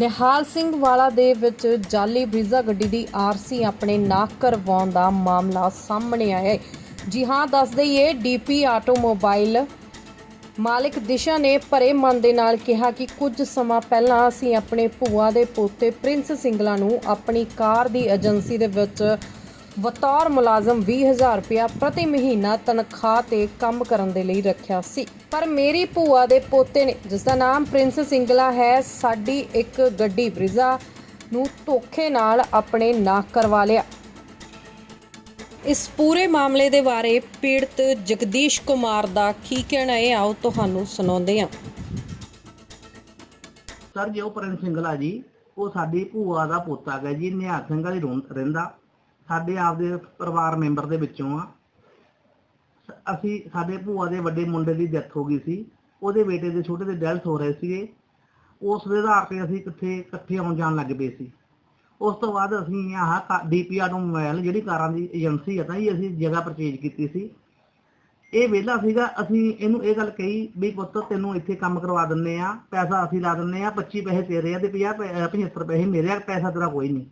ਨਿਹਾਲ ਸਿੰਘ ਵਾਲਾ ਦੇ ਵਿੱਚ ਜਾਲੀ ਬਰੀਜ਼ਾ ਗੱਡੀ ਦੀ ਆਰਸੀ ਆਪਣੇ ਨਾਕ ਕਰਵਾਉਣ ਦਾ ਮਾਮਲਾ ਸਾਹਮਣੇ ਆਇਆ ਹੈ। ਜੀ ਹਾਂ, ਦੱਸ ਦਈਏ, ਡੀਪੀ ਆਟੋਮੋਬਾਈਲ ਮਾਲਕ ਦਿਸ਼ਾ ਨੇ ਭਰੇ ਮਨ ਦੇ ਨਾਲ ਕਿਹਾ ਕਿ ਕੁਝ ਸਮਾਂ ਪਹਿਲਾਂ ਅਸੀਂ ਆਪਣੇ ਭੂਆ ਦੇ ਪੋਤੇ ਪ੍ਰਿੰਸ ਸਿੰਗਲਾ ਨੂੰ ਆਪਣੀ ਕਾਰ ਦੀ ਏਜੰਸੀ ਦੇ ਵਿੱਚ ਬਤੌਰ ਮੁਲਾਜ਼ਮ 20000 ਰੁਪਇਆ ਪ੍ਰਤੀ ਮਹੀਨਾ ਤਨਖਾਹ ਤੇ ਕੰਮ ਕਰਨ ਦੇ ਲਈ ਰੱਖਿਆ ਸੀ। ਪਰ ਮੇਰੀ ਭੂਆ ਦੇ ਪੋਤੇ ਨੇ, ਜਿਸ ਦਾ ਨਾਮ ਪ੍ਰਿੰਸ ਸਿੰਗਲਾ ਹੈ, ਸਾਡੀ ਇੱਕ ਗੱਡੀ ਬ੍ਰਿਜ਼ਾ ਨੂੰ ਧੋਖੇ ਨਾਲ ਆਪਣੇ ਨਾਕ ਕਰਵਾ ਲਿਆ। ਇਸ ਪੂਰੇ ਮਾਮਲੇ ਦੇ ਬਾਰੇ ਪੀੜਤ ਜਗਦੀਸ਼ ਕੁਮਾਰ ਦਾ ਕੀ ਕਹਿਣਾ ਹੈ ਆਓ ਤੁਹਾਨੂੰ ਸੁਣਾਉਂਦੇ ਹਾਂ। ਸਰ, ਜੋ ਪਰਨ ਸਿੰਗਲਾ ਜੀ, ਉਹ ਸਾਡੀ ਭੂਆ ਦਾ ਪੋਤਾ ਹੈ ਜੀ, ਨਿਹਾਲ ਸਿੰਘ ਵਾਲੀ ਰਹਿੰਦਾ। ਸਾਡੇ ਆਪਦੇ ਪਰਿਵਾਰ ਮੈਂਬਰ ਦੇ ਵਿੱਚੋਂ ਆ। ਅਸੀਂ, ਸਾਡੇ ਭੂਆ ਦੇ ਵੱਡੇ ਮੁੰਡੇ ਦੀ ਡੈਥ ਹੋ ਗਈ ਸੀ। ਉਹਦੇ ਬੇਟੇ ਦੇ ਛੋਟੇ ਦੇ ਡੈਥ ਹੋ ਰਹੇ ਸੀਗੇ। ਉਸ ਦੇ ਆਧਾਰ ਤੇ ਅਸੀਂ ਇਕੱਠੇ ਇਕੱਠੇ ਆਉਣ ਜਾਣ ਲੱਗ ਪਏ ਸੀ। ਉਸ ਤੋਂ ਬਾਅਦ ਅਸੀਂ ਆਹ ਡੀਪੀਆਰ ਨੂੰ ਮੋਬਾਈਲ, ਜਿਹੜੀ ਕਾਰਾਂ ਦੀ ਏਜੰਸੀ ਹੈ ਤਾਂ ਜੀ ਅਸੀਂ ਜਗ੍ਹਾ ਪਰਚੇਜ ਕੀਤੀ ਸੀ। ਇਹ ਵਿਹਲਾ ਸੀਗਾ। ਅਸੀਂ ਇਹਨੂੰ ਇਹ ਗੱਲ ਕਹੀ ਵੀ ਪੁੱਤ, ਤੈਨੂੰ ਇੱਥੇ ਕੰਮ ਕਰਵਾ ਦਿੰਨੇ ਆ, ਪੈਸਾ ਅਸੀਂ ਲਾ ਦਿੰਨੇ ਆ 25 ਪੈਸੇ ਤੇਰੇ ਆ ਤੇ 50 ਪੈ- 75 ਪੈਸੇ ਮੇਰੇ ਆ, ਪੈਸਾ ਤੇਰਾ ਕੋਈ ਨਹੀਂ।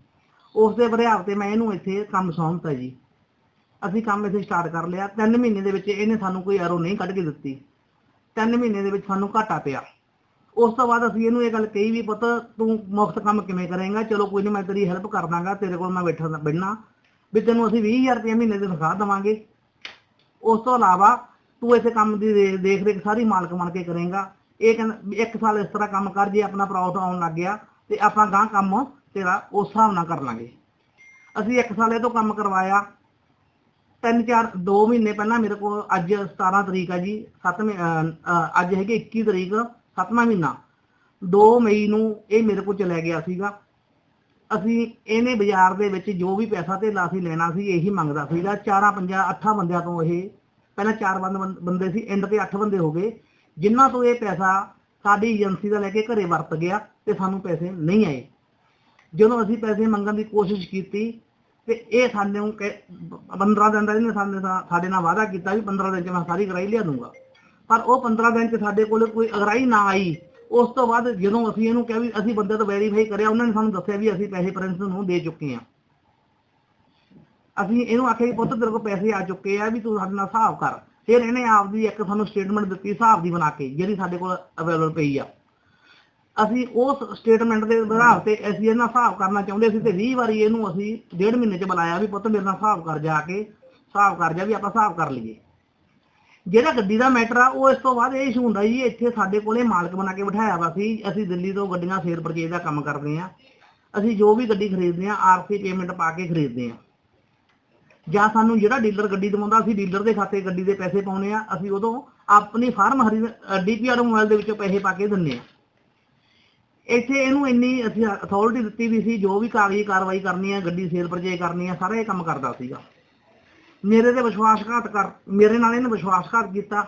ਉਸ ਦੇ ਬਰਿਆਵ ਤੇ ਮੈਂ ਇਹਨੂੰ ਇੱਥੇ ਕੰਮ ਸੌਂਪਤਾ ਜੀ। ਅਸੀਂ ਕੰਮ ਇੱਥੇ ਸਟਾਰਟ ਕਰ ਲਿਆ। 3 ਮਹੀਨੇ ਦੇ ਵਿੱਚ ਇਹਨੇ ਸਾਨੂੰ ਕੋਈ ਐਰੋ ਨਹੀਂ ਕੱਢ ਕੇ ਦਿੱਤੀ। 3 ਮਹੀਨੇ ਦੇ ਵਿੱਚ ਸਾਨੂੰ ਘਾਟਾ ਪਿਆ। ਉਸ ਤੋਂ ਬਾਅਦ ਅਸੀਂ ਇਹਨੂੰ ਇਹ ਗੱਲ ਕਹੀ ਵੀ ਪੁੱਤ, ਤੂੰ ਮੁਫਤ ਕੰਮ ਕਿਵੇਂ ਕਰੇਂਗਾ? ਚਲੋ ਕੋਈ ਨਹੀਂ ਮੈਂ ਤੇਰੀ ਹੈਲਪ ਕਰ ਦਾਂਗਾ, ਤੇਰੇ ਕੋਲ ਮੈਂ ਬੈਠਾ ਬੈਠਣਾ ਵੀ ਤੈਨੂੰ ਅਸੀਂ 20000 ਰੁਪਏ ਮਹੀਨੇ ਦੀ ਤਨਖਾਹ ਦੇਵਾਂਗੇ। ਉਸ ਤੋਂ ਇਲਾਵਾ ਤੂੰ ਇਸੇ ਕੰਮ ਦੀ ਦੇਖ ਰੇਖ ਸਾਰੀ ਮਾਲਕ ਬਣ ਕੇ ਕਰੇਂਗਾ। ਇਹ ਕਹਿੰਦਾ, ਇੱਕ ਸਾਲ ਇਸ ਤਰ੍ਹਾਂ ਕੰਮ ਕਰ, ਜੇ ਆਪਣਾ ਪ੍ਰੋਫਿਟ ਆਉਣ ਲੱਗ ਗਿਆ ਤੇ ਆਪਾਂ ਗਾਂ ਕੰਮ ਤੇਰਾ ਉਸ ਹਿਸਾਬ ਨਾਲ ਕਰ ਲਾਂਗੇ। ਅਸੀਂ ਇੱਕ ਸਾਲ ਇਹ ਤੋਂ ਕੰਮ ਕਰਵਾਇਆ। ਤਿੰਨ ਚਾਰ 2 ਮਹੀਨੇ ਪਹਿਲਾਂ ਮੇਰੇ ਕੋਲ ਅੱਜ 17 ਤਰੀਕ ਆ ਜੀ 7ਵੇਂ ਅੱਜ ਹੈਗੇ 21 ਤਰੀਕ 7ਵਾਂ ਮਹੀਨਾ। 2 ਮਈ ਨੂੰ ਇਹ ਮੇਰੇ ਕੋਲ ਚਲਾ ਗਿਆ ਸੀਗਾ। ਅਸੀਂ ਇਹਨੇ ਬਾਜ਼ਾਰ ਦੇ ਵਿੱਚ ਜੋ ਵੀ ਪੈਸਾ ਤੇ ਲਾਸੀ ਲੈਣਾ ਸੀ, ਇਹੀ ਮੰਗਦਾ ਸੀਗਾ। ਚਾਰਾਂ ਪੰਜਾਂ, ਅੱਠਾਂ ਬੰਦਿਆਂ ਤੋਂ ਇਹ, ਪਹਿਲਾਂ ਚਾਰ ਬੰਦ, ਬੰਦੇ ਸੀ ਐਂਡ ਤੇ ਅੱਠ ਬੰਦੇ ਹੋ ਗਏ। ਜਿਨ੍ਹਾਂ ਤੋਂ ਇਹ ਪੈਸਾ ਸਾਡੀ ਏਜੰਸੀ ਦਾ ਲੈ ਕੇ ਘਰੇ ਵਰਤ ਗਿਆ ਤੇ ਸਾਨੂੰ ਪੈਸੇ ਨਹੀਂ ਆਏ। ਜਦੋਂ ਅਸੀਂ ਪੈਸੇ ਮੰਗਣ ਦੀ ਕੋਸ਼ਿਸ਼ ਕੀਤੀ ਤੇ ਇਹ ਸਾਨੂੰ ਕਿ 15 ਦਿਨ ਦਾ ਇਹਨੇ ਸਾਡੇ ਨਾਲ ਸਾਡੇ ਨਾਲ ਵਾਅਦਾ ਕੀਤਾ ਵੀ 15 ਦਿਨ ਚ ਮੈਂ ਸਾਰੀ ਕਰਾਈ ਲਿਆ ਦੂੰਗਾ। ਪਰ ਉਹ 15 ਦਿਨ ਚ ਸਾਡੇ ਕੋਲ ਕੋਈ ਅਗਰਾਈ ਨਾ ਆਈ। ਉਸ ਤੋਂ ਬਾਅਦ ਜਦੋਂ ਅਸੀਂ ਇਹਨੂੰ ਕਿਹਾ ਵੀ ਅਸੀਂ ਬੰਦੇ ਤੋਂ ਵੈਰੀਫਾਈ ਕਰਿਆ, ਉਹਨਾਂ ਨੇ ਸਾਨੂੰ ਦੱਸਿਆ ਵੀ ਅਸੀਂ ਪੈਸੇ ਪ੍ਰਿੰਸ ਨੂੰ ਦੇ ਚੁੱਕੇ ਹਾਂ। ਅਸੀਂ ਇਹਨੂੰ ਆਖਿਆ ਵੀ ਪੁੱਤ ਤੇਰੇ ਕੋਲ ਪੈਸੇ ਆ ਚੁੱਕੇ ਆ ਵੀ ਤੂੰ ਸਾਡੇ ਨਾਲ ਹਿਸਾਬ ਕਰ। ਫਿਰ ਇਹਨੇ ਆਪਦੀ ਇੱਕ ਸਾਨੂੰ ਸਟੇਟਮੈਂਟ ਦਿੱਤੀ, ਹਿਸਾਬ ਦੀ ਬਣਾ ਕੇ, ਜਿਹੜੀ ਸਾਡੇ ਕੋਲ ਅਵੇਲੇਬਲ ਪਈ ਆ। ਅਸੀਂ ਉਸ ਸਟੇਟਮੈਂਟ ਦੇ ਆਧਾਰ ਤੇ ਅਸੀਂ ਇਹਨਾਂ ਹਿਸਾਬ ਕਰਨਾ ਚਾਹੁੰਦੇ ਸੀ ਤੇ 20 ਵਾਰੀ ਇਹਨੂੰ ਅਸੀਂ ਡੇਢ ਮਹੀਨੇ ਚ ਬੁਲਾਇਆ ਵੀ ਪੁੱਤ ਮੇਰੇ ਨਾਲ ਹਿਸਾਬ ਕਰ ਜਾ ਕੇ, ਹਿਸਾਬ ਕਰ ਜਾ ਵੀ ਆਪਾਂ ਹਿਸਾਬ ਕਰ ਲਈਏ। ਜਿਹੜਾ ਗੱਡੀ ਦਾ ਮੈਟਰ ਆ, ਉਹ ਇਸ ਤੋਂ ਬਾਅਦ ਇਹ ਇਸ਼ੂ ਹੁੰਦਾ ਜੀ, ਇੱਥੇ ਸਾਡੇ ਕੋਲੇ ਮਾਲਕ ਬਣਾ ਕੇ ਬਿਠਾਇਆ ਵਾ ਸੀ, ਅਸੀਂ ਦਿੱਲੀ ਤੋਂ ਗੱਡੀਆਂ ਸੇਲ ਪਰਚੇਜ ਦਾ ਕੰਮ ਕਰਦੇ ਆ ਅਸੀਂ ਜੋ ਵੀ ਗੱਡੀ ਖਰੀਦਦੇ ਆ ਆਰਸੀ ਪੇਮੈਂਟ ਪਾ ਕੇ ਖਰੀਦਦੇ ਆ ਜਾਂ ਸਾਨੂੰ ਜਿਹੜਾ ਡੀਲਰ ਗੱਡੀ ਦਵਾਉਂਦਾ, ਅਸੀਂ ਡੀਲਰ ਦੇ ਖਾਤੇ ਗੱਡੀ ਦੇ ਪੈਸੇ ਪਾਉਨੇ ਆ ਅਸੀਂ ਉਦੋਂ ਆਪਣੀ ਫਾਰਮ ਹਰੀ ਡੀਪੀਆਰ ਮੋਬਾਈਲ ਦੇ ਵਿੱਚੋਂ ਪੈਸੇ ਪਾ ਕੇ ਦਿੰਨੇ ਆ ਇੱਥੇ ਇਹਨੂੰ ਇੰਨੀ ਅਸੀਂ ਅਥਾਰਟੀ ਦਿੱਤੀ ਵੀ ਸੀ, ਜੋ ਵੀ ਕਾਗਜ਼ੀ ਕਾਰਵਾਈ ਕਰਨੀ ਹੈ ਗੱਡੀ ਸੇਲ ਪਰਚੇ ਕਰਨੀ ਹੈ ਸਾਰਾ ਇਹ ਕੰਮ ਕਰਦਾ ਸੀਗਾ। ਮੇਰੇ ਤੇ ਵਿਸ਼ਵਾਸਘਾਤ ਕਰ, ਮੇਰੇ ਨਾਲ ਇਹਨੇ ਵਿਸ਼ਵਾਸਘਾਤ ਕੀਤਾ।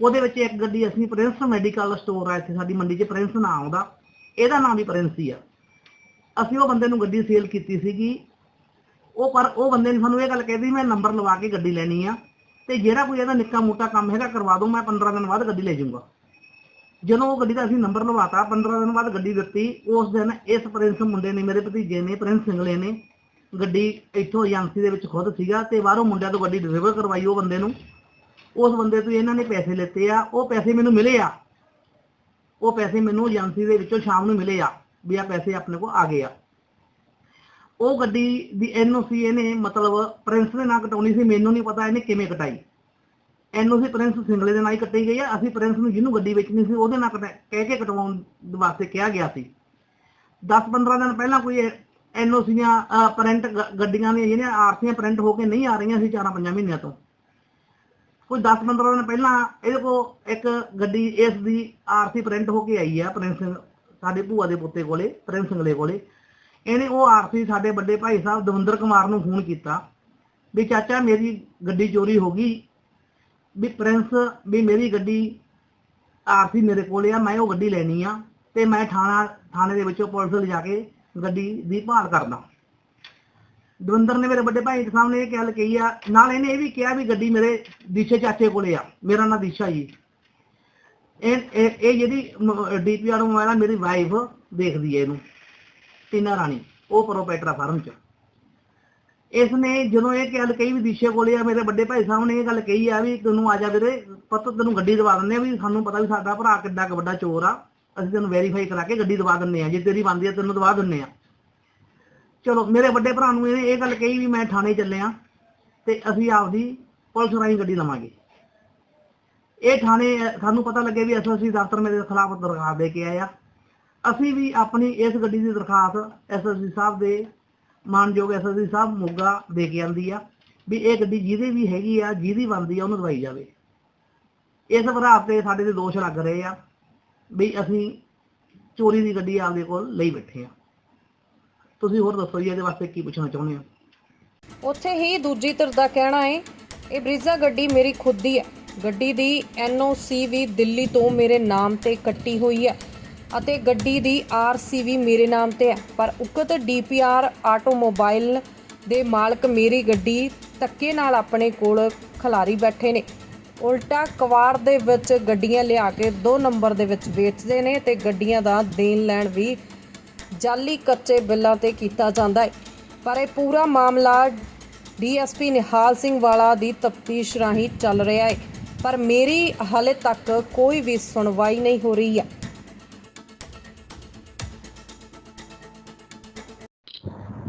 ਉਹਦੇ ਵਿੱਚ ਇੱਕ ਗੱਡੀ ਅਸੀਂ ਪ੍ਰਿੰਸ ਮੈਡੀਕਲ ਸਟੋਰ ਆ, ਇੱਥੇ ਸਾਡੀ ਮੰਡੀ 'ਚ ਪ੍ਰਿੰਸ ਨਾਂ ਆਉਂਦਾ ਇਹਦਾ ਨਾਮ ਵੀ ਪ੍ਰਿੰਸ ਹੀ ਆ। ਅਸੀਂ ਉਹ ਬੰਦੇ ਨੂੰ ਗੱਡੀ ਸੇਲ ਕੀਤੀ ਸੀਗੀ। ਉਹ ਪਰ ਉਹ ਬੰਦੇ ਨੇ ਸਾਨੂੰ ਇਹ ਗੱਲ ਕਹਿਦੀ ਮੈਂ ਨੰਬਰ ਲਵਾ ਕੇ ਗੱਡੀ ਲੈਣੀ ਆ। ਤੇ ਜਿਹੜਾ ਕੋਈ ਇਹਦਾ ਨਿੱਕਾ ਮੋਟਾ ਕੰਮ ਹੈਗਾ ਕਰਵਾ ਦੋ ਮੈਂ 15 ਦਿਨ ਬਾਅਦ ਗੱਡੀ ਲੈ ਜਾਊਂਗਾ। ਜਦੋਂ ਉਹ ਗੱਡੀ ਦਾ ਅਸੀਂ ਨੰਬਰ ਲਵਾਤਾ 15 ਦਿਨ ਬਾਅਦ ਗੱਡੀ ਦਿੱਤੀ, ਉਸ ਦਿਨ ਇਸ ਪ੍ਰਿੰਸ ਮੁੰਡੇ ਨੇ, ਮੇਰੇ ਭਤੀਜੇ ਨੇ ਪ੍ਰਿੰਸ ਸਿੰਗਲੇ ਨੇ, ਗੱਡੀ ਇੱਥੋਂ ਏਜੰਸੀ ਦੇ ਵਿੱਚ ਖੁਦ ਸੀਗਾ ਤੇ ਬਾਹਰੋਂ ਮੁੰਡਿਆਂ ਤੋਂ ਗੱਡੀ ਡਿਲੀਵਰ ਕਰਵਾਈ ਉਹ ਬੰਦੇ ਨੂੰ। ਉਸ ਬੰਦੇ ਤੋਂ ਇਹਨਾਂ ਨੇ ਪੈਸੇ ਲਿੱਤੇ ਆ, ਉਹ ਪੈਸੇ ਮੈਨੂੰ ਮਿਲੇ ਆ। ਉਹ ਪੈਸੇ ਮੈਨੂੰ ਏਜੰਸੀ ਦੇ ਵਿੱਚੋਂ ਸ਼ਾਮ ਨੂੰ ਮਿਲੇ ਆ, ਵੀ ਆ ਪੈਸੇ ਆਪਣੇ ਕੋਲ ਆ ਗਏ ਆ। ਉਹ ਗੱਡੀ ਦੀ ਐਨਓਸੀ ਇਹਨੇ ਮਤਲਬ ਪ੍ਰਿੰਸ ਦੇ ਨਾਂ ਕਟਾਉਣੀ ਸੀ, ਮੈਨੂੰ ਨਹੀਂ ਪਤਾ ਇਹਨੇ ਕਿਵੇਂ ਕਟਾਈ। ਐਨਓਸੀ ਪ੍ਰਿੰਸ ਸਿੰਗਲੇ ਦੇ ਨਾਲ ਹੀ ਕੱਟੀ ਗਈ ਆ। ਅਸੀਂ ਪ੍ਰਿੰਸ ਨੂੰ ਜਿਹਨੂੰ ਗੱਡੀ ਵੇਚਣੀ ਸੀ, ਉਹਦੇ ਨਾਂ ਕਟਾ ਕਹਿ ਕੇ ਕਟਵਾਉਣ ਵਾਸਤੇ ਕਿਹਾ ਗਿਆ ਸੀ। 10-15 ਦਿਨ ਪਹਿਲਾਂ ਕੋਈ ਐਨਓਸੀਆਂ ਪ੍ਰਿੰਟ ਗੱਡੀਆਂ ਨੇ ਜਿਹੜੀਆਂ ਆਰਸੀਆਂ ਪ੍ਰਿੰਟ ਹੋ ਕੇ ਨਹੀਂ ਆ ਰਹੀਆਂ ਸੀ 4-5 ਮਹੀਨਿਆਂ ਤੋਂ। ਕੋਈ 10-15 ਦਿਨ ਪਹਿਲਾਂ ਇਹਦੇ ਕੋਲ ਇੱਕ ਗੱਡੀ, ਇਸ ਦੀ ਆਰਸੀ ਪ੍ਰਿੰਟ ਹੋ ਕੇ ਆਈ ਆ ਪ੍ਰਿੰਸ ਸਾਡੇ ਭੂਆ ਦੇ ਪੁੱਤੇ ਕੋਲੇ ਪ੍ਰਿੰਸ ਸਿੰਗਲੇ ਕੋਲੇ। ਇਹਨੇ ਉਹ ਆਰਸੀ ਸਾਡੇ ਵੱਡੇ ਭਾਈ ਸਾਹਿਬ ਦਵਿੰਦਰ ਕੁਮਾਰ ਨੂੰ ਫੋਨ ਕੀਤਾ ਵੀ ਚਾਚਾ ਮੇਰੀ ਗੱਡੀ ਚੋਰੀ ਹੋ ਗਈ ਵੀ ਪ੍ਰਿੰਸ ਵੀ ਮੇਰੀ ਗੱਡੀ ਆਰਸੀ ਮੇਰੇ ਕੋਲੇ ਆ, ਮੈਂ ਉਹ ਗੱਡੀ ਲੈਣੀ ਆ ਤੇ ਮੈਂ ਥਾਣਾ, ਥਾਣੇ ਦੇ ਵਿੱਚੋਂ ਪੁਲਿਸ ਲਿਜਾ ਕੇ ਗੱਡੀ ਦੀ ਭਾਲ ਕਰਦਾ। ਦਵਿੰਦਰ ਨੇ ਮੇਰੇ ਵੱਡੇ ਭਾਈ ਦੇ ਸਾਹਮਣੇ ਇਹ ਗੱਲ ਕਹੀ ਆ, ਨਾਲ ਇਹਨੇ ਇਹ ਵੀ ਕਿਹਾ ਵੀ ਗੱਡੀ ਮੇਰੇ ਦੀਸ਼ੇ ਚਾਚੇ ਕੋਲੇ ਆ, ਮੇਰਾ ਨਾਂ ਦੀਸ਼ਾ ਜੀ। ਇਹ ਇਹ ਜਿਹੜੀ ਡੀਪੀਆਰ ਮੋਬਾਈਲ ਆ, ਮੇਰੀ ਵਾਈਫ ਦੇਖਦੀ ਹੈ ਇਹਨੂੰ ਟੀਨਾ ਰਾਣੀ, ਉਹ ਪ੍ਰੋਪਰਾਈਟਰ ਆ ਫਾਰਮ ਚ। ਇਸ ਨੇ ਜਦੋਂ ਇਹ ਗੱਲ ਕਹੀ ਵੀ ਦੀਸ਼ੇ ਕੋਲੇ ਆ, ਮੇਰੇ ਵੱਡੇ ਭਾਈ ਸਾਹਿਬ ਨੇ ਇਹ ਗੱਲ ਕਹੀ ਆ ਵੀ ਤੈਨੂੰ ਆ ਜਾ ਵੀਰੇ, ਪਤਾ ਤੈਨੂੰ ਗੱਡੀ ਦਵਾ ਦਿੰਦੇ ਆ ਵੀ ਸਾਨੂੰ ਪਤਾ ਵੀ ਸਾਡਾ ਭਰਾ ਕਿੱਡਾ ਵੱਡਾ ਚੋਰ ਆ। ਅਸੀਂ ਤੈਨੂੰ ਵੈਰੀਫਾਈ ਕਰਾ ਕੇ ਗੱਡੀ ਦਵਾ ਦਿੰਦੇ ਆ, ਜੇ ਤੇਰੀ ਬਣਦੀ ਆ ਤੈਨੂੰ ਦਵਾ ਦਿੰਦੇ ਆ। ਚਲੋ, ਮੇਰੇ ਵੱਡੇ ਭਰਾ ਨੂੰ ਇਹਨੇ ਇਹ ਗੱਲ ਕਹੀ ਵੀ ਮੈਂ ਥਾਣੇ ਚੱਲਿਆ ਤੇ ਅਸੀਂ ਆਪਦੀ ਪੁਲਿਸ ਰਾਹੀਂ ਗੱਡੀ ਲਵਾਂਗੇ। ਇਹ ਥਾਣੇ, ਸਾਨੂੰ ਪਤਾ ਲੱਗੇ ਵੀ ਐਸਐਸਸੀ ਦਫ਼ਤਰ ਮੇਰੇ ਖਿਲਾਫ ਦਰਖਾਸਤ ਦੇ ਕੇ ਆਏ ਆ। ਅਸੀਂ ਵੀ ਆਪਣੀ ਇਸ ਗੱਡੀ ਦੀ ਦਰਖਾਸਤ ਐਸਐਸਸੀ ਸਾਹਿਬ ਦੇ ਮਾਨਯੋਗ ਐਸਐਸਸੀ ਸਾਹਿਬ ਮੋਗਾ ਦੇ ਕੇ ਆਂਦੀ ਆ ਵੀ ਇਹ ਗੱਡੀ ਜਿਹਦੀ ਵੀ ਹੈਗੀ ਆ, ਜਿਹਦੀ ਬਣਦੀ ਆ, ਉਹਨੂੰ ਦਵਾਈ ਜਾਵੇ। ਇਸ ਭਰਾ ਤੇ ਸਾਡੇ ਦੇ ਦੋਸ਼ ਲੱਗ ਰਹੇ ਆ ਵੀ ਅਸੀਂ ਚੋਰੀ ਦੀ ਗੱਡੀ ਆਪਦੇ ਕੋਲ ਲਈ ਬੈਠੇ ਆ। ਤੁਸੀਂ ਹੋਰ ਦੱਸੋ ਜੀ, ਇਹਦੇ ਵਾਸਤੇ ਕੀ ਪੁੱਛਣਾ ਚਾਹੁੰਦੇ ਹੋ? ਉੱਥੇ ਹੀ ਦੂਜੀ ਧਿਰ ਦਾ ਕਹਿਣਾ ਹੈ ਇਹ ਬਰੀਜ਼ਾ ਗੱਡੀ ਮੇਰੀ ਖੁਦ ਦੀ ਹੈ ਗੱਡੀ ਦੀ ਐਨਓਸੀ ਵੀ ਦਿੱਲੀ ਤੋਂ ਮੇਰੇ ਨਾਮ ਤੇ ਕੱਟੀ ਹੋਈ ਹੈ ਅਤੇ ਗੱਡੀ ਦੀ ਆਰਸੀ ਵੀ ਮੇਰੇ ਨਾਮ ਤੇ ਹੈ। ਪਰ ਉਕਤ ਡੀਪੀਆਰ ਆਟੋਮੋਬਾਈਲ ਦੇ ਮਾਲਕ ਮੇਰੀ ਗੱਡੀ ਧੱਕੇ ਨਾਲ ਆਪਣੇ ਕੋਲ ਖਿਲਾਰੀ ਬੈਠੇ ਨੇ। ਉਲਟਾ ਕਵਾੜ ਦੇ ਵਿੱਚ ਗੱਡੀਆਂ ਲਿਆ ਕੇ ਦੋ ਨੰਬਰ ਦੇ ਵਿੱਚ ਵੇਚਦੇ ਨੇ ਤੇ ਗੱਡੀਆਂ ਦਾ ਦੇਣ ਲੈਣ ਵੀ ਜਾਲੀ ਕੱਚੇ ਬਿੱਲਾਂ ਤੇ ਕੀਤਾ ਜਾਂਦਾ ਹੈ। ਪਰ ਇਹ ਪੂਰਾ ਮਾਮਲਾ ਡੀਐਸਪੀ ਨਿਹਾਲ ਸਿੰਘ ਵਾਲਾ ਦੀ ਤਫਤੀਸ਼ ਰਾਹੀਂ ਚੱਲ ਰਿਹਾ ਹੈ। ਪਰ ਮੇਰੀ ਹਾਲੇ ਤੱਕ ਕੋਈ ਵੀ ਸੁਣਵਾਈ ਨਹੀਂ ਹੋ ਰਹੀ ਹੈ।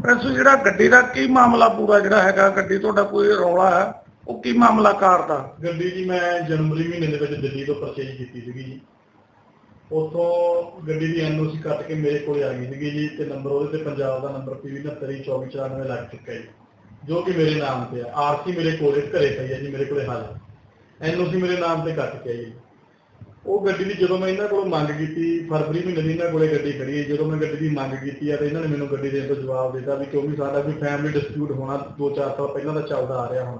ਪ੍ਰੈਸ ਜਿਹੜਾ ਗੱਡੀ ਦਾ ਕੀ ਮਾਮਲਾ ਪੂਰਾ ਜਿਹੜਾ ਹੈਗਾ, ਗੱਡੀ ਤੁਹਾਡਾ ਕੋਈ ਰੌਲਾ ਹੈ? ਉਹ ਕੀ ਮਾਮਲਾ ਕਾਰ ਦਾ? ਗੱਡੀ ਜੀ, ਮੈਂ ਜਨਵਰੀ ਮਹੀਨੇ ਦੇ ਵਿੱਚ ਦਿੱਲੀ ਤੋਂ ਪਰਚੇਜ ਕੀਤੀ ਸੀਗੀ ਜੀ। ਉੱਥੋਂ ਗੱਡੀ ਦੀ ਐਨਓਸੀ ਕੱਟ ਕੇ ਮੇਰੇ ਕੋਲ ਆ ਗਈ ਸੀਗੀ ਜੀ ਤੇ ਨੰਬਰ ਉਹਦੇ ਤੇ ਪੰਜਾਬ ਦਾ ਨੰਬਰ ਪੀਵੀ 692494 ਲੱਗ ਚੁੱਕਾ ਜੀ। ਜੋ ਕਿ ਮੇਰੇ ਨਾਮ ਤੇ ਆ। ਆਰਸੀ ਮੇਰੇ ਕੋਲੇ ਘਰੇ ਪਈ ਹੈ ਜੀ, ਮੇਰੇ ਕੋਲੇ ਹਾਜ਼ਰ ਐਨਓਸੀ ਮੇਰੇ ਨਾਮ ਤੇ ਕੱਟ ਕੇ ਆਈ ਉਹ ਗੱਡੀ ਦੀ ਜਦੋਂ ਮੈਂ ਇਹਨਾਂ ਕੋਲੋਂ ਮੰਗ ਕੀਤੀ, ਫਰਵਰੀ ਮਹੀਨੇ ਦੀ ਇਹਨਾਂ ਕੋਲੇ ਗੱਡੀ ਖੜੀ ਹੈ, ਜਦੋਂ ਮੈਂ ਗੱਡੀ ਦੀ ਮੰਗ ਕੀਤੀ ਆ ਤੇ ਇਹਨਾਂ ਨੇ ਮੈਨੂੰ ਗੱਡੀ ਦੇਣ ਤੋਂ ਜਵਾਬ ਦਿੱਤਾ ਵੀ ਕਿਉਂਕਿ ਸਾਡਾ ਕੋਈ ਫੈਮਿਲੀ ਡਿਸਪਿਊਟ ਹੋਣਾ 2-4 ਸਾਲ ਪਹਿਲਾਂ ਦਾ ਚੱਲਦਾ ਆ ਰਿਹਾ ਹੁਣ।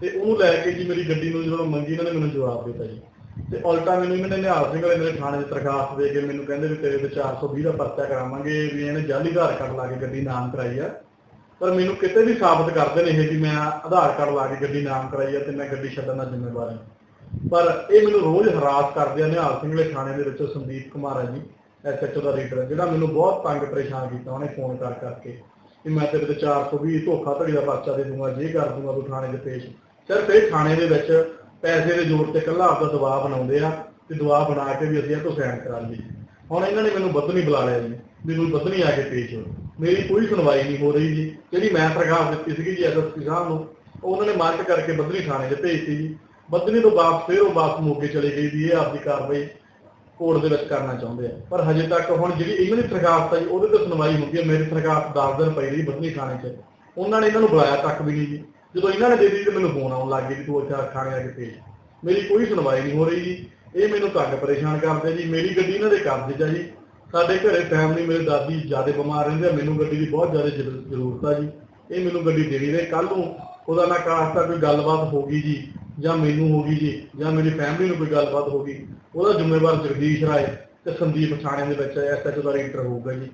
ਤੇ ਉਹਨੂੰ ਲੈ ਕੇ ਜੀ ਮੇਰੀ ਗੱਡੀ ਨੂੰ ਜਦੋਂ ਮੰਗੀ, ਇਹਨਾਂ ਨੇ ਮੈਨੂੰ ਜਵਾਬ ਦਿੱਤਾ ਜੀ। ਤੇ ਉਲਟਾ ਮੈਨੂੰ ਇਹਨਾਂ ਨੇ ਨਿਹਾਲ ਸਿੰਘ ਵਾਲੇ ਮੇਰੇ ਥਾਣੇ 'ਚ ਦਰਖਾਸਤ ਦੇ ਕੇ ਮੈਨੂੰ ਕਹਿੰਦੇ ਵੀ ਤੇਰੇ ਤੇ 420 ਦਾ ਪਰਚਾ ਕਰਾਵਾਂਗੇ ਵੀ ਇਹਨੇ ਜਾਲੀ ਆਧਾਰ ਕਾਰਡ ਲਾ ਕੇ ਗੱਡੀ ਨਾਮ ਕਰਾਈ ਆ। ਪਰ ਮੈਨੂੰ ਕਿਤੇ ਵੀ ਸਾਬਤ ਕਰਦੇ ਨੇ ਇਹ ਵੀ ਮੈਂ ਆਧਾਰ ਕਾਰਡ ਲਾ ਕੇ ਗੱਡੀ ਨਾਮ ਕਰਾਈ ਆ ਤੇ ਮੈਂ ਗੱਡੀ ਛੱਡਣ ਦਾ ਜ਼ਿੰਮੇਵਾਰ ਹਾਂ। ਪਰ ਇਹ ਮੈਨੂੰ ਰੋਜ਼ ਹਰਾਸ ਕਰਦੇ ਆ, ਨਿਹਾਲ ਸਿੰਘ ਵਾਲੇ ਥਾਣੇ ਦੇ ਵਿੱਚੋਂ ਸੰਦੀਪ ਕੁਮਾਰ ਹੈ ਜੀ ਐਸਐਚਓ ਦਾ ਰੀਡਰ, ਜਿਹੜਾ ਮੈਨੂੰ ਬਹੁਤ ਤੰਗ ਪਰੇਸ਼ਾਨ ਕੀਤਾ, ਉਹਨੇ ਫੋਨ ਕਰ ਕਰਕੇ ਕਿ ਮੈਂ ਤੇਰੇ ਤੇ 420 ਧੋਖਾ ਧੜੀ ਦਾ ਪਰਚਾ ਦੇ ਦੂੰਗਾ ਜੇ ਕਰ ਦੂੰਗਾ ਤੂੰ ਥਾਣੇ 'ਚ ਪੇਸ਼। ਸਿਰਫ ਇਹ ਥਾਣੇ ਦੇ ਵਿੱਚ ਪੈਸੇ ਦੇ ਜ਼ੋਰ ਤੇ ਇਕੱਲਾ ਆਪਦਾ ਦਬਾਅ ਬਣਾਉਂਦੇ ਆ ਤੇ ਦਬਾਅ ਬਣਾ ਕੇ ਵੀ ਅਸੀਂ ਇਹ ਤੋਂ ਸਾਈਨ ਕਰਾ ਲਈਏ। ਹੁਣ ਇਹਨਾਂ ਨੇ ਮੈਨੂੰ ਬਦਨੀ ਬੁਲਾ ਲਿਆ ਜੀ ਵੀ ਤੂੰ ਬਦਨੀ ਆ ਕੇ ਪੇਸ਼ ਹੋ ਮੇਰੀ ਕੋਈ ਸੁਣਵਾਈ ਨਹੀਂ ਹੋ ਰਹੀ ਜੀ। ਜਿਹੜੀ ਮੈਂ ਦਰਖਾਸਤ ਦਿੱਤੀ ਸੀਗੀ ਜੀ ਐਸਐਸਪੀ ਸਾਹਿਬ ਨੂੰ ਉਹਨਾਂ ਨੇ ਮਾਰਕ ਕਰਕੇ ਬਦਨੀ ਥਾਣੇ 'ਚ ਭੇਜਤੀ ਜੀ। ਬਦਨੀ ਤੋਂ ਵਾਪਸ ਫਿਰ ਉਹ ਵਾਪਸ ਮੋਗੇ ਚਲੇ ਗਈ ਵੀ ਇਹ ਆਪਦੀ ਕਾਰਵਾਈ ਕੋਰਟ ਦੇ ਵਿੱਚ ਕਰਨਾ ਚਾਹੁੰਦੇ ਆ। ਪਰ ਹਜੇ ਤੱਕ ਹੁਣ ਜਿਹੜੀ ਇਹਨਾਂ ਦੀ ਦਰਖਾਸਤ ਆ ਉਹਦੇ ਤੇ ਸੁਣਵਾਈ ਹੁੰਦੀ ਹੈ ਮੇਰੀ ਦਰਖਾਸਤ 10 ਦਿਨ ਪਈ ਰਹੀ ਬਦਨੀ ਥਾਣੇ 'ਚ। ਉਹਨਾਂ ਨੇ ਇਹਨਾਂ ਨੂੰ ਬੁਲਾਇਆ, ਤੱਕ ਵੀ ਨਹੀਂ ਜੀ। ਜਦੋਂ ਇਹਨਾਂ ਨੇ ਦੇ ਦਿੱਤੀ ਤੇ ਮੈਨੂੰ ਫੋਨ ਆਉਣ ਲੱਗ ਗਿਆ ਵੀ ਤੂੰ ਇੱਥੇ ਥਾਣੇ ਆ ਕੇ ਭੇਜ। ਮੇਰੀ ਕੋਈ ਸੁਣਵਾਈ ਨਹੀਂ ਹੋ ਰਹੀ ਜੀ। ਇਹ ਮੈਨੂੰ ਤੰਗ ਪਰੇਸ਼ਾਨ ਕਰਦੇ ਜੀ। ਮੇਰੀ ਗੱਡੀ ਇਹਨਾਂ ਦੇ ਕਬਜ਼ੇ 'ਚ ਆ ਜੀ। ਸਾਡੇ ਘਰੇ ਫੈਮਿਲੀ ਮੇਰੇ ਦਾਦੀ ਜ਼ਿਆਦਾ ਬਿਮਾਰ ਰਹਿੰਦੇ ਆ। ਮੈਨੂੰ ਗੱਡੀ ਦੀ ਬਹੁਤ ਜ਼ਿਆਦਾ ਜ਼ਰੂਰਤ ਆ ਜੀ। ਇਹ ਮੈਨੂੰ ਗੱਡੀ ਦੇਣੀ ਨੇ ਕੱਲ ਨੂੰ ਉਹਦਾ ਨਾ ਕਾਸਤਾ ਕੋਈ ਗੱਲਬਾਤ ਹੋ ਗਈ ਜੀ। ਜਾਂ ਮੈਨੂੰ ਹੋ ਗਈ ਜੀ, ਜਾਂ ਮੇਰੀ ਫੈਮਿਲੀ ਨੂੰ ਕੋਈ ਗੱਲਬਾਤ ਹੋ ਗਈ, ਉਹਦਾ ਜ਼ਿੰਮੇਵਾਰ ਜਗਦੀਸ਼ ਰਾਏ ਤੇ ਸੰਦੀਪ ਥਾਣੇ ਦੇ ਵਿੱਚ ਐਸਐਚਓ ਦਾ ਰੇਂਟਰ ਹੋਊਗਾ ਜੀ।